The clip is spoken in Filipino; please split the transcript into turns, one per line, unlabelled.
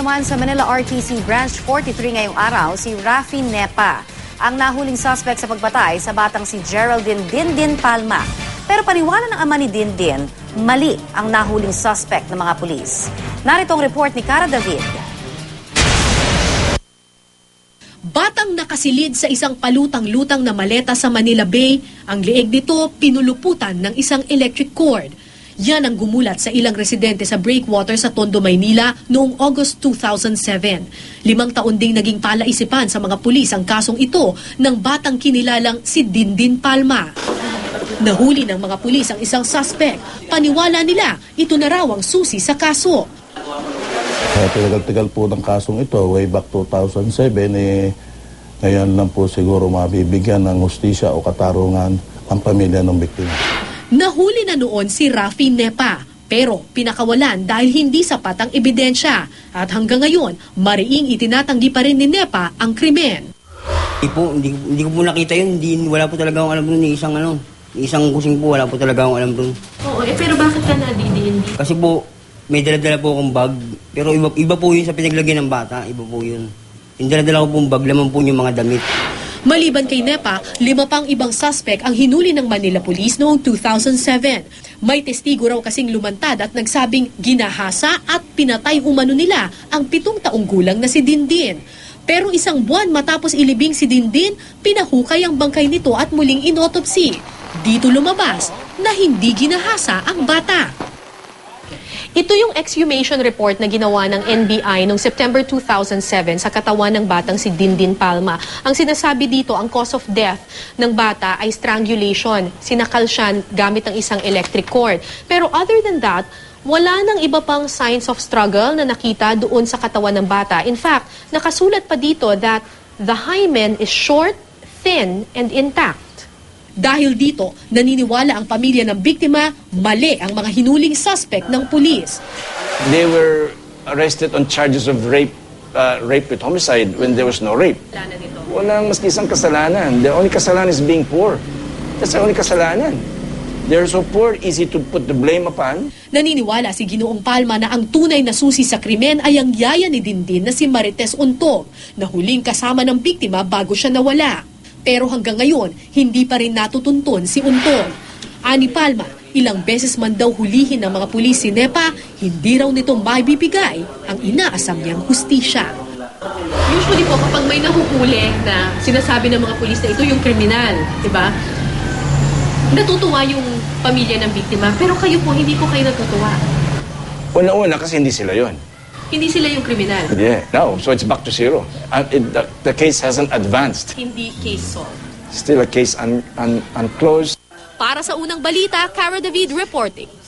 naman sa Manila RTC Branch 43 ngayong araw si Rafi Nepa, ang nahuling suspect sa pagbatay sa batang si Geraldine Dindin Palma. Pero paniwala ng ama ni Dindin, mali ang nahuling suspect ng mga pulis. Narito ang report ni Cara David.
Batang nakasilid sa isang palutang-lutang na maleta sa Manila Bay, ang lieg nito pinuluputan ng isang electric cord. Yan ang gumulat sa ilang residente sa breakwater sa Tondo, Maynila noong August 2007. Limang taon ding naging palaisipan sa mga pulis ang kasong ito ng batang kinilalang si Dindin Palma. Nahuli ng mga pulis ang isang suspect. Paniwala nila, ito na raw ang susi sa kaso.
Kaya tagal-tagal po ng kasong ito, way back 2007, eh, ngayon lang po siguro mabibigyan ng hustisya o katarungan ang pamilya ng biktima.
Nahuli na noon si Rafi Nepa pero pinakawalan dahil hindi sapat ang ebidensya at hanggang ngayon mariing itinatanggi pa rin ni Nepa ang krimen.
Hindi po, hindi, hindi ko po nakita yun. Hindi, wala po talaga akong alam doon. Isang ano, isang kusing po, wala po talaga akong alam doon.
Oo, eh, pero bakit ka nadidindi?
Kasi po, may dala-dala po akong bag. Pero iba, iba po yun sa pinaglagyan ng bata. Iba po yun. Yung dala-dala ko pong bag, laman po yung mga damit.
Maliban kay Nepa, lima pang ibang suspect ang hinuli ng Manila Police noong 2007. May testigo raw kasing lumantad at nagsabing ginahasa at pinatay umano nila ang pitong taong gulang na si Dindin. Pero isang buwan matapos ilibing si Dindin, pinahukay ang bangkay nito at muling inotopsy. Dito lumabas na hindi ginahasa ang bata.
Ito yung exhumation report na ginawa ng NBI noong September 2007 sa katawan ng batang si Dindin Palma. Ang sinasabi dito, ang cause of death ng bata ay strangulation. Sinakal siya gamit ng isang electric cord. Pero other than that, wala nang iba pang signs of struggle na nakita doon sa katawan ng bata. In fact, nakasulat pa dito that the hymen is short, thin, and intact.
Dahil dito, naniniwala ang pamilya ng biktima, mali ang mga hinuling suspect ng pulis.
They were arrested on charges of rape, uh, rape with homicide when there was no rape. Walang maski isang kasalanan. The only kasalanan is being poor. That's the only kasalanan. They're so poor, easy to put the blame upon.
Naniniwala si Ginoong Palma na ang tunay na susi sa krimen ay ang yaya ni Dindin na si Marites Untog, na huling kasama ng biktima bago siya nawala. Pero hanggang ngayon, hindi pa rin natutuntun si Untog. Ani Palma, ilang beses man daw hulihin ng mga pulis si Nepa, hindi raw nito maibibigay ang inaasam niyang hustisya.
Usually po, kapag may nahuhuli na sinasabi ng mga pulis na ito yung kriminal, di ba? Natutuwa yung pamilya ng biktima, pero kayo po, hindi po kayo natutuwa.
Una-una kasi hindi sila yon.
Hindi sila yung kriminal.
Yeah, no. So it's back to zero. Uh, it, the, the case hasn't advanced.
Hindi case solved.
Still a case un, un, unclosed.
Para sa unang balita, Cara David reporting.